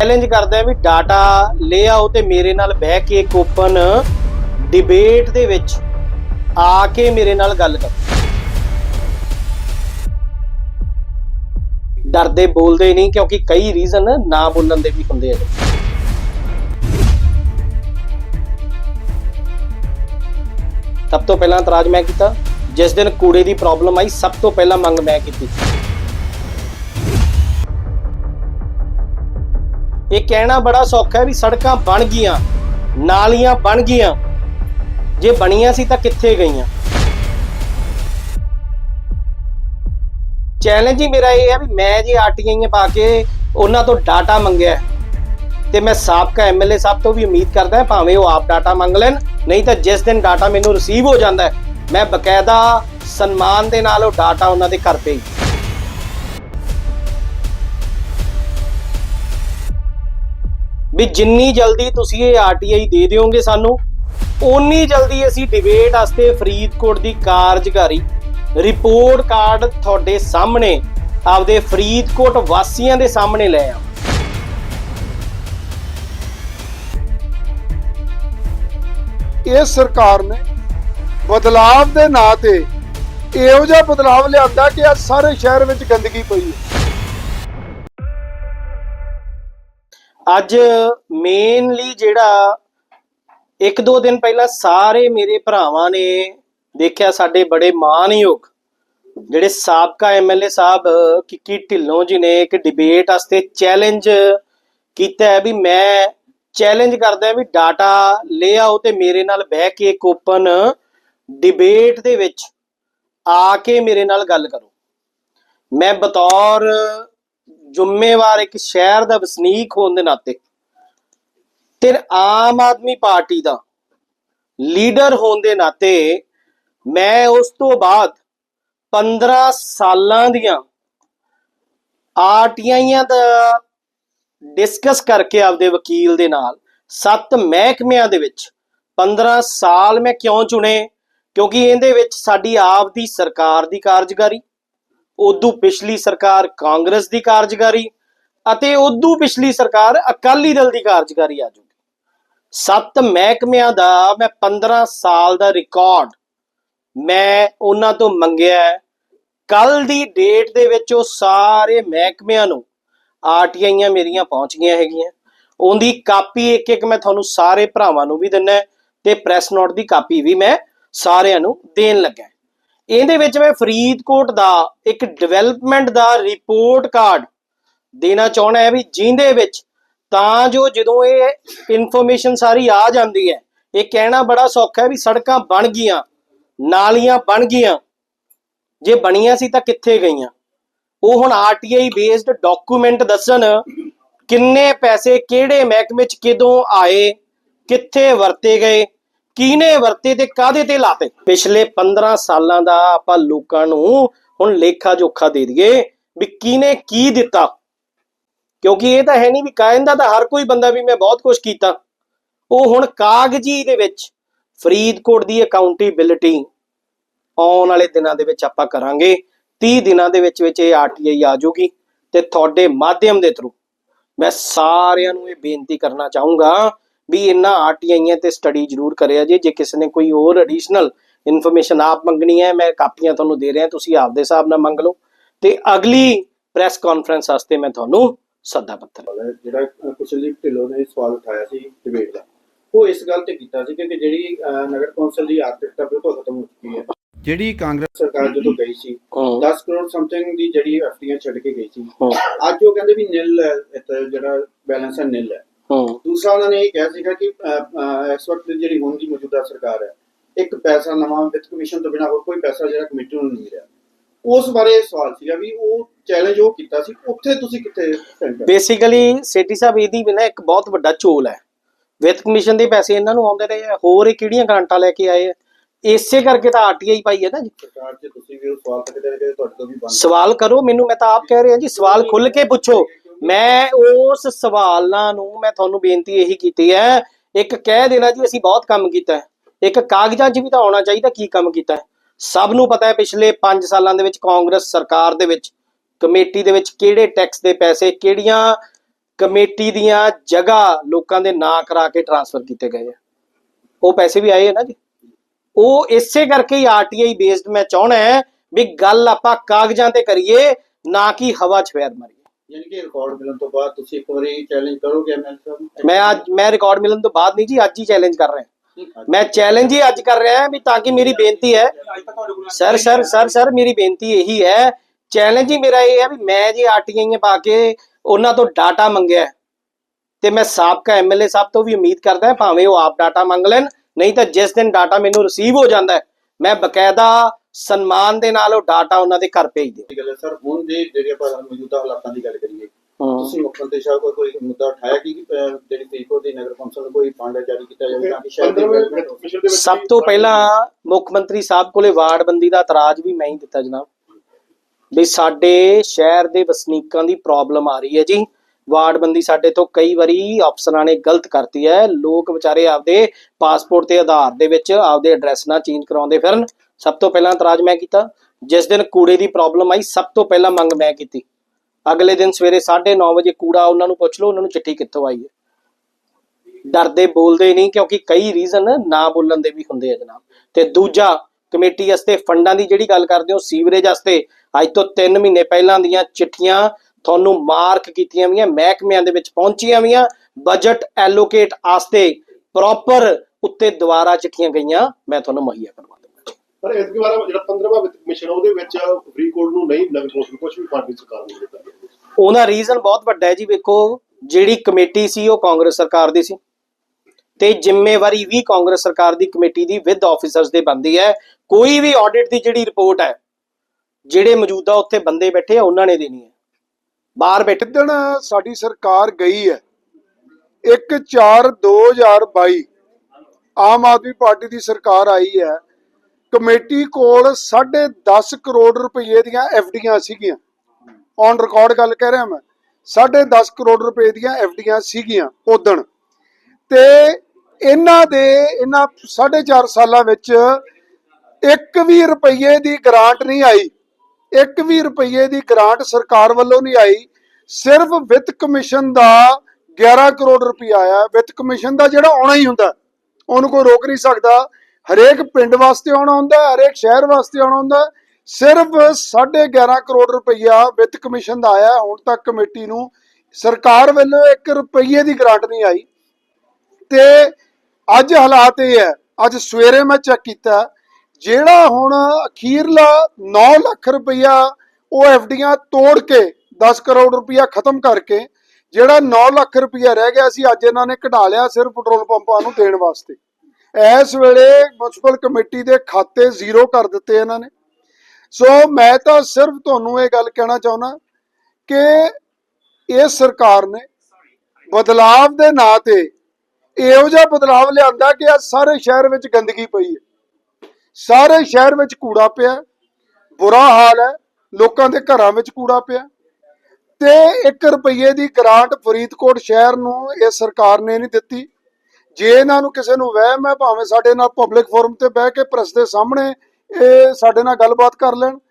Challenge ਕਰਦਾ ਵੀ data ਲੈ ਆਓ ਤੇ ਮੇਰੇ ਨਾਲ ਬਹਿ ਕੇ ਇੱਕ ਓਪਨ ਡਿਬੇਟ ਦੇ ਵਿੱਚ ਆ ਕੇ ਮੇਰੇ ਨਾਲ ਗੱਲ ਕਰੋ। ਡਰਦੇ ਬੋਲਦੇ ਨਹੀਂ ਕਿਉਂਕਿ ਕਈ ਰੀਜ਼ਨ ਨਾ ਬੋਲਣ ਦੇ ਵੀ ਹੁੰਦੇ ਆ। ਸਭ ਤੋਂ ਪਹਿਲਾਂ ਇਤਰਾਜ਼ ਮੈਂ ਕੀਤਾ, ਜਿਸ ਦਿਨ ਕੂੜੇ ਦੀ ਪ੍ਰੋਬਲਮ ਆਈ, ਸਭ ਤੋਂ ਪਹਿਲਾਂ ਮੰਗ ਮੈਂ ਕੀਤੀ। ਇਹ ਕਹਿਣਾ ਬੜਾ ਸੌਖਾ ਹੈ ਵੀ ਸੜਕਾਂ ਬਣ ਗਈਆਂ ਨਾਲੀਆਂ ਬਣ ਗਈਆਂ। ਜੇ ਬਣੀਆਂ ਸੀ ਤਾਂ ਕਿੱਥੇ ਗਈਆਂ? ਚੈਲੰਜ ਹੀ ਮੇਰਾ ਇਹ ਹੈ ਵੀ ਮੈਂ ਜੇ ਆਰਟੀਆਈਆਂ ਪਾ ਕੇ ਉਹਨਾਂ ਤੋਂ ਡਾਟਾ ਮੰਗਿਆ ਹੈ, ਤੇ ਮੈਂ ਸਾਬਕਾ ਐਮਐਲਏ ਸਾਹਿਬ ਤੋਂ ਵੀ ਉਮੀਦ ਕਰਦਾ ਭਾਵੇਂ ਉਹ ਆਪ ਡਾਟਾ ਮੰਗ ਲੈਣ ਨਹੀਂ ਤਾਂ ਜਿਸ ਦਿਨ ਡਾਟਾ ਮੈਨੂੰ ਰਿਸੀਵ ਹੋ ਜਾਂਦਾ ਮੈਂ ਬਕਾਇਦਾ ਸਨਮਾਨ ਦੇ ਨਾਲ ਉਹ ਡਾਟਾ ਉਹਨਾਂ ਦੇ ਘਰ ਭੇਜ ਵੀ ਜਿੰਨੀ ਜਲਦੀ ਤੁਸੀਂ ਇਹ ਆਰਟੀਆਈ ਦੇ ਦਿਓਗੇ ਸਾਨੂੰ, ਓਨੀ ਜਲਦੀ ਅਸੀਂ ਡਿਬੇਟ ਵਾਸਤੇ ਫਰੀਦਕੋਟ ਦੀ ਕਾਰਜਕਾਰੀ ਰਿਪੋਰਟ ਕਾਰਡ ਤੁਹਾਡੇ ਸਾਹਮਣੇ, ਆਪਦੇ ਫਰੀਦਕੋਟ ਵਾਸੀਆਂ ਦੇ ਸਾਹਮਣੇ ਲੈ ਆ ਇਹ ਸਰਕਾਰ ਨੇ ਬਦਲਾਵ ਦੇ ਨਾਂ ਤੇ ਇਹੋ ਜਿਹਾ ਬਦਲਾਵ ਲਿਆਂਦਾ ਕਿ ਅੱਜ ਸਾਰੇ ਸ਼ਹਿਰ ਵਿੱਚ ਗੰਦਗੀ ਪਈ ਹੈ। ਅੱਜ ਮੇਨਲੀ ਜਿਹੜਾ ਇੱਕ ਦੋ ਦਿਨ ਪਹਿਲਾਂ ਸਾਰੇ ਮੇਰੇ ਭਰਾਵਾਂ ਨੇ ਦੇਖਿਆ ਸਾਡੇ ਬੜੇ ਮਾਨਯੋਗ ਜਿਹੜੇ ਸਾਬਕਾ ਐਮਐਲਏ ਸਾਹਿਬ ਕਿੱਕੀ ਢਿੱਲੋਂ ਜੀ ਨੇ ਇੱਕ ਡਿਬੇਟ ਵਾਸਤੇ ਚੈਲੰਜ ਕੀਤਾ ਹੈ ਵੀ ਮੈਂ ਚੈਲੰਜ ਕਰਦਾ ਵੀ ਡਾਟਾ ਲੈ ਆਓ ਤੇ ਮੇਰੇ ਨਾਲ ਬਹਿ ਕੇ ਇੱਕ ਓਪਨ ਡਿਬੇਟ ਦੇ ਵਿੱਚ ਆ ਕੇ ਮੇਰੇ ਨਾਲ ਗੱਲ ਕਰੋ। ਮੈਂ ਬਤੌਰ ਜ਼ਿੰਮੇਵਾਰ ਇੱਕ ਸ਼ਹਿਰ ਦਾ ਵਸਨੀਕ ਹੋਣ ਦੇ ਨਾਤੇ ਤੇ ਆਮ ਆਦਮੀ ਪਾਰਟੀ ਦਾ ਲੀਡਰ ਹੋਣ ਦੇ ਨਾਤੇ ਮੈਂ ਉਸ ਤੋਂ ਬਾਅਦ 15 ਸਾਲਾਂ ਦੀਆਂ ਆਰਟੀਆਈਆਂ ਦਾ ਡਿਸਕਸ ਕਰਕੇ ਆਪਦੇ ਵਕੀਲ ਦੇ ਨਾਲ ਸੱਤ ਮਹਿਕਮਿਆਂ ਦੇ ਵਿੱਚ 15 ਸਾਲ ਮੈਂ ਕਿਉਂ ਚੁਣੇ? ਕਿਉਂਕਿ ਇਹਦੇ ਵਿੱਚ ਸਾਡੀ ਆਪ ਦੀ ਸਰਕਾਰ ਦੀ ਕਾਰਜਕਾਰੀ ਉਦੋਂ ਪਿਛਲੀ ਸਰਕਾਰ ਕਾਂਗਰਸ ਦੀ ਕਾਰਜਕਾਰੀ ਅਤੇ ਉਦੋਂ ਪਿਛਲੀ ਸਰਕਾਰ ਅਕਾਲੀ ਦਲ ਦੀ ਕਾਰਜਕਾਰੀ ਆ ਜੂਗੀ ਸੱਤ ਮਹਿਕਮਿਆਂ ਦਾ ਮੈਂ 15 ਸਾਲ ਦਾ ਰਿਕਾਰਡ ਮੈਂ ਉਹਨਾਂ ਤੋਂ ਮੰਗਿਆ ਕੱਲ ਦੀ ਡੇਟ ਦੇ ਵਿੱਚ ਉਹ ਸਾਰੇ ਮਹਿਕਮਿਆਂ ਨੂੰ ਆਰਟੀਆਈਆਂ ਮੇਰੀਆਂ ਪਹੁੰਚ ਗਈਆਂ ਹੈਗੀਆਂ। ਉਹਦੀ ਕਾਪੀ ਇੱਕ ਇੱਕ ਮੈਂ ਤੁਹਾਨੂੰ ਸਾਰੇ ਭਰਾਵਾਂ ਨੂੰ ਵੀ ਦਿੰਨਾ ਤੇ ਪ੍ਰੈਸ ਨੋਟ ਦੀ ਕਾਪੀ ਵੀ ਮੈਂ ਸਾਰਿਆਂ ਨੂੰ ਦੇਣ ਲੱਗਾ ਇਹਦੇ ਵਿੱਚ ਮੈਂ ਫਰੀਦਕੋਟ ਦਾ ਇੱਕ ਡਿਵੈਲਪਮੈਂਟ ਦਾ ਰਿਪੋਰਟ ਕਾਰਡ ਦੇਣਾ ਚਾਹਣਾ ਹੈ ਵੀ ਜਿੰਦੇ ਵਿੱਚ ਤਾਂ ਜੋ ਜਦੋਂ ਇਹ ਇਨਫੋਰਮੇਸ਼ਨ ਸਾਰੀ ਆ ਜਾਂਦੀ ਹੈ, ਇਹ ਕਹਿਣਾ ਬੜਾ ਸੌਖਾ ਹੈ ਵੀ ਸੜਕਾਂ ਬਣ ਗਈਆਂ, ਨਾਲੀਆਂ ਬਣ ਗਈਆਂ। ਜੇ ਬਣੀਆਂ ਸੀ ਤਾਂ ਕਿੱਥੇ ਗਈਆਂ? ਉਹ ਹੁਣ ਆਰਟੀਆਈ ਬੇਸਡ ਡਾਕੂਮੈਂਟ ਦੱਸਣ ਕਿੰਨੇ ਪੈਸੇ ਕਿਹੜੇ ਮਹਿਕਮੇ ਚ ਕਿਦੋਂ ਆਏ, ਕਿੱਥੇ ਵਰਤੇ ਗਏ ਕਿਹਨੇ ਵਰਤੇ ਤੇ ਕਾਦੇ ਤੇ ਲਾਤੇ? ਪਿਛਲੇ 15 ਸਾਲਾਂ ਦਾ ਆਪਾਂ ਲੋਕਾਂ ਨੂੰ ਹੁਣ ਲੇਖਾ ਜੋਖਾ ਦੇ ਦਈਏ ਵੀ ਕਿਹਨੇ ਕੀ ਦਿੱਤਾ। ਕਿਉਂਕਿ ਇਹ ਤਾਂ ਹੈ ਨਹੀਂ ਵੀ ਕਾਇੰਦਾ ਤਾਂ ਹਰ ਕੋਈ ਬੰਦਾ ਵੀ ਮੈਂ ਬਹੁਤ ਕੁਝ ਕੀਤਾ। ਉਹ ਹੁਣ ਕਾਗਜ਼ੀ ਦੇ ਵਿੱਚ ਫਰੀਦਕੋਟ ਦੀ ਅਕਾਊਂਟੇਬਿਲਿਟੀ ਆਉਣ ਵਾਲੇ ਦਿਨਾਂ ਦੇ ਵਿੱਚ ਆਪਾਂ ਕਰਾਂਗੇ। 30 ਦਿਨਾਂ ਦੇ ਵਿੱਚ ਵਿੱਚ ਇਹ ਆਰਟੀਆਈ ਆ ਜਾਊਗੀ ਤੇ ਤੁਹਾਡੇ ਮਾਧਿਅਮ ਦੇ ਥਰੂ ਮੈਂ ਸਾਰਿਆਂ ਨੂੰ ਇਹ ਬੇਨਤੀ ਕਰਨਾ ਚਾਹੂੰਗਾ ਵੀ ਇਹਨਾਂ ਆਰਟੀਆਈਆਂ ਤੇ ਸਟੱਡੀ ਜ਼ਰੂਰ ਕਰਿਆ ਜੇ ਜੇ ਕਿਸੇ ਨੇ ਕੋਈ ਹੋਰ ਐਡੀਸ਼ਨਲ ਇਨਫੋਰਮੇਸ਼ਨ ਆਪ ਮੰਗਣੀ ਹੈ ਮੈਂ ਕਾਪੀਆਂ ਤੁਹਾਨੂੰ ਦੇ ਰਿਹਾ ਤੁਸੀਂ ਆਪਦੇ ਹਿਸਾਬ ਨਾਲ ਮੰਗ ਲਓ। ਤੇ ਅਗਲੀ ਪ੍ਰੈਸ ਕਾਨਫਰੰਸ ਵਾਸਤੇ ਮੈਂ ਤੁਹਾਨੂੰ ਸੱਦਾ ਪੱਤਰ ਜਿਹੜਾ ਕੁਸ਼ਲਦੀਪ ਢਿੱਲੋਂ ਨੇ ਸਵਾਲ ਉਠਾਇਆ ਸੀ ਡਿਬੇਟ ਦਾ ਉਹ ਇਸ ਗੱਲ ਤੇ ਕੀਤਾ ਸੀ ਕਿ ਜਿਹੜੀ ਨਗਰ ਕੌਂਸਲ ਦੀ ਆਰਥਿਕਤਾ ਬਿਲਕੁਲ ਖਤਮ ਹੋ ਚੁੱਕੀ ਹੈ। ਜਿਹੜੀ ਕਾਂਗਰਸ ਸਰਕਾਰ ਜਦੋਂ ਗਈ ਸੀ ਹੂੰ। 10 ਕਰੋੜ ਸਮਥਿੰਗ ਦੀ ਜਿਹੜੀ ਐਫਟੀਆਂ ਛੱਡ ਕੇ ਗਈ ਸੀ ਅੱਜ ਉਹ ਕਹਿੰਦੇ ਵੀ ਨਿਲ ਹੈ ਇੱਥੇ ਜਿਹੜਾ ਬੈਲੈਂਸ ਹੈ ਨਿਲ ਹੂੰ। ਦੂਸਰਾ ਉਹਨਾਂ ਨੇ ਇਹ ਕਿਹਾ ਸੀਗਾ ਕਿ ਇਸ ਵਕਤ ਜਿਹੜੀ ਹੁਣ ਦੀ ਮੌਜੂਦਾ ਸਰਕਾਰ ਹੈ ਇੱਕ ਪੈਸਾ ਨਵਾਂ ਵਿੱਤ ਕਮਿਸ਼ਨ ਤੋਂ ਬਿਨਾਂ ਹੋਰ ਕੋਈ ਪੈਸਾ ਜਿਹੜਾ ਕਮੇਟੀ ਨੂੰ ਨਹੀਂ ਰਿਹਾ। ਉਸ ਬਾਰੇ ਸਵਾਲ ਸੀਗਾ ਵੀ ਉਹ ਚੈਲੰਜ ਉਹ ਕੀਤਾ ਸੀ ਉੱਥੇ ਤੁਸੀਂ ਕਿੱਥੇ? ਬੇਸਿਕਲੀ ਸੇਠੀ ਸਾਹਿਬ ਇਹਦੀ ਵੀ ਨਾ ਇੱਕ ਬਹੁਤ ਵੱਡਾ ਝੋਲ ਹੈ। ਵਿੱਤ ਕਮਿਸ਼ਨ ਦੇ ਪੈਸੇ ਇਹਨਾਂ ਨੂੰ ਆਉਂਦੇ ਰਹੇ ਹੋਰ ਇਹ ਕਿਹੜੀਆਂ ਗ੍ਰਾਂਟਾਂ ਲੈ ਕੇ ਆਏ ਆ? ਇਸੇ ਕਰਕੇ ਤਾਂ ਆਰਟੀਆਈ ਪਾਈ ਹੈ ਨਾ ਜੀ। ਸਰਕਾਰ 'ਚ ਤੁਸੀਂ ਵੀ ਉਹ ਸਵਾਲ ਤੱਕਦੇ ਰਹੇ ਕਿ ਤੁਹਾਡੇ ਤੋਂ ਵੀ ਬੰਦ ਸਵਾਲ ਕਰੋ ਮੈਨੂੰ ਮੈਂ ਤਾਂ ਆਪ ਕਹਿ ਰਿਹਾ ਜੀ ਸਵਾਲ ਖੁੱਲ ਕੇ ਪੁੱਛੋ। ਮੈਂ ਉਸ ਸਵਾਲਾਂ ਨੂੰ, ਮੈਂ ਤੁਹਾਨੂੰ ਬੇਨਤੀ ਇਹੀ ਕੀਤੀ ਹੈ, ਇੱਕ ਕਹਿ ਦੇਣਾ ਜੀ, ਅਸੀਂ ਬਹੁਤ ਕੰਮ ਕੀਤਾ ਹੈ। ਇੱਕ ਕਾਗਜ਼ਾਂ 'ਚ ਵੀ ਤਾਂ ਆਉਣਾ ਚਾਹੀਦਾ ਕੀ ਕੰਮ ਕੀਤਾ ਹੈ। ਸਭ ਨੂੰ ਪਤਾ ਹੈ ਪਿਛਲੇ 5 ਸਾਲਾਂ ਦੇ ਵਿੱਚ ਕਾਂਗਰਸ ਸਰਕਾਰ ਦੇ ਵਿੱਚ, ਕਮੇਟੀ ਦੇ ਵਿੱਚ ਕਿਹੜੇ ਟੈਕਸ ਦੇ ਪੈਸੇ ਕਿਹੜੀਆਂ ਕਮੇਟੀ ਦੀਆਂ ਜਗ੍ਹਾ ਲੋਕਾਂ ਦੇ ਨਾਂ ਕਰਾ ਕੇ ਟ੍ਰਾਂਸਫਰ ਕੀਤੇ ਗਏ ਆ। ਉਹ ਪੈਸੇ ਵੀ ਆਏ ਆ ਨਾ ਜੀ। ਉਹ ਇਸੇ ਕਰਕੇ ਹੀ ਆਰਟੀਆਈ ਬੇਸਡ ਮੈਂ ਚਾਹਣਾ ਹੈ ਵੀ ਗੱਲ ਆਪਾਂ ਕਾਗਜ਼ਾਂ ਤੇ ਕਰੀਏ, ਨਾ ਕਿ ਹਵਾ 'ਚ ਫੇਰ ਮਾਰੀਏ। ਯਾਨੀ ਕਿ ਰਿਕਾਰਡ ਮਿਲਣ ਤੋਂ ਬਾਅਦ ਤੁਸੀਂ ਇੱਕ ਵਾਰੀ ਚੈਲੰਜ ਕਰੋਗੇ ਐਮਐਲ ਸਾਹਿਬ? ਮੈਂ ਅੱਜ ਮੈਂ ਰਿਕਾਰਡ ਮਿਲਣ ਤੋਂ ਬਾਅਦ ਨਹੀਂ ਜੀ ਅੱਜ ਹੀ ਚੈਲੰਜ ਕਰ ਰਿਹਾ। ਮੈਂ ਚੈਲੰਜ ਹੀ ਅੱਜ ਕਰ ਰਿਹਾ ਵੀ ਤਾਂ ਕਿ ਮੇਰੀ ਬੇਨਤੀ ਹੈ ਸਰ ਸਰ ਸਰ ਸਰ ਮੇਰੀ ਬੇਨਤੀ ਇਹੀ ਹੈ ਚੈਲੰਜ ਹੀ ਮੇਰਾ ਇਹ ਹੈ ਵੀ ਮੈਂ ਜੇ ਆਰਟੀਆਈਆਂ ਪਾ ਕੇ ਉਹਨਾਂ ਤੋਂ ਡਾਟਾ ਮੰਗਿਆ ਤੇ ਮੈਂ ਸਾਬਕਾ ਐਮਐਲਏ ਸਾਹਿਬ ਤੋਂ ਵੀ ਉਮੀਦ ਕਰਦਾ ਹਾਂ ਭਾਵੇਂ ਉਹ ਆਪ ਡਾਟਾ ਮੰਗ ਲੈਣ ਨਹੀਂ ਤਾਂ ਜਿਸ ਦਿਨ ਡਾਟਾ ਮੈਨੂੰ ਰਿਸੀਵ ਹੋ ਜਾਂਦਾ ਮੈਂ ਬਕਾਇਦਾ ਸਨਮਾਨ ਦੇ ਨਾਲ ਉਹ ਡਾਟਾ ਉਹਨਾਂ ਦੇ ਘਰ ਭੇਜ ਦਿਓ। ਠੀਕ ਹੈ ਸਰ ਹੁਣ ਦੇ ਜਿਹੜੇ ਆਪਾਂ ਮੌਜੂਦਾ ਹਾਲਾਤਾਂ ਦੀ ਗੱਲ ਕਰੀਏ ਹਮ। ਤੁਸੀਂ ਮੁੱਖ ਮੰਤਰੀ ਸਾਹਿਬ ਕੋਲ ਕੋਈ ਮੁੱਦਾ ਉਠਾਇਆ ਕਿ ਅਹ, ਜਿਹੜੀ ਫਰੀਦਕੋਟ ਦੀ ਨਗਰ ਕੌਂਸਲ ਨੂੰ ਕੋਈ ਫੰਡ ਜਾਰੀ ਕੀਤਾ ਜਾਵੇ ਤਾਂ ਕਿ ਸ਼ਹਿਰ ਦੀ development ਹੋਵੇ ਸਭ ਤੋਂ ਪਹਿਲਾਂ ਮੁੱਖ ਮੰਤਰੀ ਸਾਹਿਬ ਕੋਲੇ ਵਾਰਡਬੰਦੀ ਦਾ ਇਤਰਾਜ਼ ਵੀ ਮੈਂ ਹੀ ਦਿੱਤਾ ਜਨਾਬ। ਵੀ ਸਾਡੇ ਸ਼ਹਿਰ ਦੇ ਵਸਨੀਕਾਂ ਦੀ ਪ੍ਰੋਬਲਮ ਆ ਰਹੀ ਹੈ ਜੀ। ਵਾਰਡਬੰਦੀ ਸਾਡੇ ਤੋਂ ਕਈ ਵਾਰੀ ਅਫਸਰਾਂ ਨੇ ਗਲਤ ਕਰਤੀ ਹੈ। ਲੋਕ ਵਿਚਾਰੇ ਆਪਦੇ ਪਾਸਪੋਰਟ ਤੇ ਆਧਾਰ ਦੇ ਵਿੱਚ ਆਪਦੇ ਐਡਰੈਸ ਨਾਲ ਚੇਂਜ ਕਰਾਉਂਦੇ ਫਿਰਨ। ਸਭ ਤੋਂ ਪਹਿਲਾਂ ਇਤਰਾਜ਼ ਮੈਂ ਕੀਤਾ। ਜਿਸ ਦਿਨ ਕੂੜੇ ਦੀ ਪ੍ਰੋਬਲਮ ਆਈ, ਸਭ ਤੋਂ ਪਹਿਲਾਂ ਮੰਗ ਮੈਂ ਕੀਤੀ। ਅਗਲੇ ਦਿਨ ਸਵੇਰੇ 9:30 ਵਜੇ ਕੂੜਾ ਉਹਨਾਂ ਨੂੰ ਪੁੱਛ ਲਓ, ਉਹਨਾਂ ਨੂੰ ਚਿੱਠੀ ਕਿੱਥੋਂ ਆਈ ਹੈ। ਡਰਦੇ ਬੋਲਦੇ ਨਹੀਂ, ਕਿਉਂਕਿ ਕਈ ਰੀਜ਼ਨ ਨਾ ਬੋਲਣ ਦੇ ਵੀ ਹੁੰਦੇ ਆ ਜਨਾਬ। ਤੇ ਦੂਜਾ, ਕਮੇਟੀ ਵਾਸਤੇ ਫੰਡਾਂ ਦੀ ਜਿਹੜੀ ਗੱਲ ਕਰਦੇ ਹੋ, ਸੀਵਰੇਜ ਵਾਸਤੇ ਅੱਜ ਤੋਂ 3 ਮਹੀਨੇ ਪਹਿਲਾਂ ਦੀਆਂ ਚਿੱਠੀਆਂ ਤੁਹਾਨੂੰ ਮਾਰਕ ਕੀਤੀਆਂ ਵੀਆਂ ਮਹਿਕਮਿਆਂ ਦੇ ਵਿੱਚ ਪਹੁੰਚੀਆਂ ਵੀਆਂ ਬਜਟ ਐਲੋਕੇਟ ਵਾਸਤੇ ਪ੍ਰੋਪਰ ਉੱਤੇ ਦੁਬਾਰਾ ਚਿੱਠੀਆਂ ਗਈਆਂ, ਮੈਂ ਤੁਹਾਨੂੰ ਮੁਹੱਈਆ ਕਰਵਾ ਪਰ ਇਸ ਦੇ ਬਾਰੇ ਜਿਹੜਾ 15ਵਾਂ ਵਿੱਤ ਕਮਿਸ਼ਨ ਉਹਦੇ ਵਿੱਚ ਫਰੀਦਕੋਟ ਨੂੰ ਨਹੀਂ ਨਗਰ ਕੌਂਸਲ ਨੂੰ ਕੁਝ ਵੀ ਫੰਡ ਨਹੀਂ ਸਰਕਾਰ ਨੇ ਦਿੱਤਾ ਉਹਦਾ ਰੀਜ਼ਨ ਬਹੁਤ ਵੱਡਾ ਹੈ ਜੀ ਵੇਖੋ ਜਿਹੜੀ ਕਮੇਟੀ ਸੀ ਉਹ ਕਾਂਗਰਸ ਸਰਕਾਰ ਦੀ ਸੀ ਤੇ ਜ਼ਿੰਮੇਵਾਰੀ ਵੀ ਕਾਂਗਰਸ ਸਰਕਾਰ ਦੀ ਕਮੇਟੀ ਦੀ ਵਿਦ ਆਫੀਸਰਸ ਦੇ ਬੰਦੀ ਹੈ। ਕੋਈ ਵੀ ਆਡਿਟ ਦੀ ਜਿਹੜੀ ਰਿਪੋਰਟ ਹੈ ਜਿਹੜੇ ਮੌਜੂਦਾ ਉੱਥੇ ਬੰਦੇ ਬੈਠੇ ਆ ਉਹਨਾਂ ਨੇ ਦੇਣੀ ਹੈ। ਬਾਹਰ ਬੈਠੇ। ਜਿੱਦਣ ਸਾਡੀ ਸਰਕਾਰ ਗਈ ਹੈ 1 4 2022 ਆਮ ਆਦਮੀ ਪਾਰਟੀ ਦੀ ਸਰਕਾਰ ਆਈ ਹੈ ਕਮੇਟੀ ਕੋਲ 10.5 ਕਰੋੜ ਰੁਪਏ ਦੀਆਂ ਐਫਡੀਆਂ ਸੀਗੀਆਂ। ਔਨ ਰਿਕਾਰਡ ਗੱਲ ਕਹਿ ਰਿਹਾ ਮੈਂ। 10.5 ਕਰੋੜ ਰੁਪਏ ਦੀਆਂ ਐਫਡੀਆਂ ਸੀਗੀਆਂ ਉਦਣ ਤੇ ਇਹਨਾਂ ਦੇ, ਇਹਨਾਂ 4.5 ਸਾਲਾਂ ਵਿੱਚ ਇੱਕ ਵੀ ਰੁਪਏ ਦੀ ਗ੍ਰਾਂਟ ਨਹੀਂ ਆਈ। ਇੱਕ ਵੀ ਰੁਪਏ ਦੀ ਗ੍ਰਾਂਟ ਸਰਕਾਰ ਵੱਲੋਂ ਨਹੀਂ ਆਈ। ਸਿਰਫ ਵਿੱਤ ਕਮਿਸ਼ਨ ਦਾ 11 ਕਰੋੜ ਰੁਪਇਆ ਆਇਆ। ਵਿੱਤ ਕਮਿਸ਼ਨ ਦਾ ਜਿਹੜਾ ਆਉਣਾ ਹੀ ਹੁੰਦਾ, ਉਹਨੂੰ ਕੋਈ ਰੋਕ ਨਹੀਂ ਸਕਦਾ। ਹਰੇਕ ਪਿੰਡ ਵਾਸਤੇ ਆਉਣਾ ਹੁੰਦਾ, ਹਰੇਕ ਸ਼ਹਿਰ ਵਾਸਤੇ ਆਉਣਾ ਹੁੰਦਾ। ਸਿਰਫ 11.5 ਕਰੋੜ ਰੁਪਈਆ ਵਿੱਤ ਕਮਿਸ਼ਨ ਦਾ ਆਇਆ, ਹੁਣ ਤੱਕ ਕਮੇਟੀ ਨੂੰ। ਸਰਕਾਰ ਵੱਲੋਂ 1 ਰੁਪਈਏ ਦੀ ਗ੍ਰਾਂਟ ਨਹੀਂ ਆਈ। ਤੇ ਅੱਜ ਹਾਲਾਤ ਇਹ ਹੈ, ਅੱਜ ਸਵੇਰੇ ਮੈਂ ਚੈੱਕ ਕੀਤਾ, ਜਿਹੜਾ ਹੁਣ ਅਖੀਰਲਾ 9 ਲੱਖ ਰੁਪਈਆ ਉਹ ਐਫਡੀਆਂ ਤੋੜ ਕੇ 10 ਕਰੋੜ ਰੁਪਈਆ ਖਤਮ ਕਰਕੇ, ਜਿਹੜਾ 9 ਲੱਖ ਰੁਪਈਆ ਰਹਿ ਗਿਆ ਸੀ, ਅੱਜ ਇਹਨਾਂ ਨੇ ਕਢਾ ਲਿਆ ਸਿਰਫ ਪੈਟਰੋਲ ਪੰਪਾਂ ਨੂੰ ਦੇਣ ਵਾਸਤੇ। ਇਸ ਵੇਲੇ ਮਿਊਨਿਸਪਲ ਕਮੇਟੀ ਦੇ ਖਾਤੇ ਜ਼ੀਰੋ ਕਰ ਦਿੱਤੇ ਇਹਨਾਂ ਨੇ। ਸੋ ਮੈਂ ਤਾਂ ਸਿਰਫ ਤੁਹਾਨੂੰ ਇਹ ਗੱਲ ਕਹਿਣਾ ਚਾਹੁੰਦਾ ਕਿ ਇਹ ਸਰਕਾਰ ਨੇ ਬਦਲਾਵ ਦੇ ਨਾਂ ਤੇ ਇਹੋ ਜਿਹਾ ਬਦਲਾਵ ਲਿਆਂਦਾ ਕਿ ਆ ਸਾਰੇ ਸ਼ਹਿਰ ਵਿੱਚ ਗੰਦਗੀ ਪਈ ਹੈ। ਸਾਰੇ ਸ਼ਹਿਰ ਵਿੱਚ ਕੂੜਾ ਪਿਆ, ਬੁਰਾ ਹਾਲ ਹੈ, ਲੋਕਾਂ ਦੇ ਘਰਾਂ ਵਿੱਚ ਕੂੜਾ ਪਿਆ। ਤੇ 1 ਰੁਪਏ ਦੀ ਗ੍ਰਾਂਟ ਫਰੀਦਕੋਟ ਸ਼ਹਿਰ ਨੂੰ ਇਹ ਸਰਕਾਰ ਨੇ ਨਹੀਂ ਦਿੱਤੀ। ਜੇ ਇਹਨਾਂ ਨੂੰ ਕਿਸੇ ਨੂੰ ਵਹਿਮ ਹੈ, ਭਾਵੇਂ ਸਾਡੇ ਨਾਲ ਪਬਲਿਕ ਫੋਰਮ ਤੇ ਬਹਿ ਕੇ ਪ੍ਰੈਸ ਦੇ ਸਾਹਮਣੇ ਇਹ ਸਾਡੇ ਨਾਲ ਗੱਲਬਾਤ ਕਰ ਲੈਣ।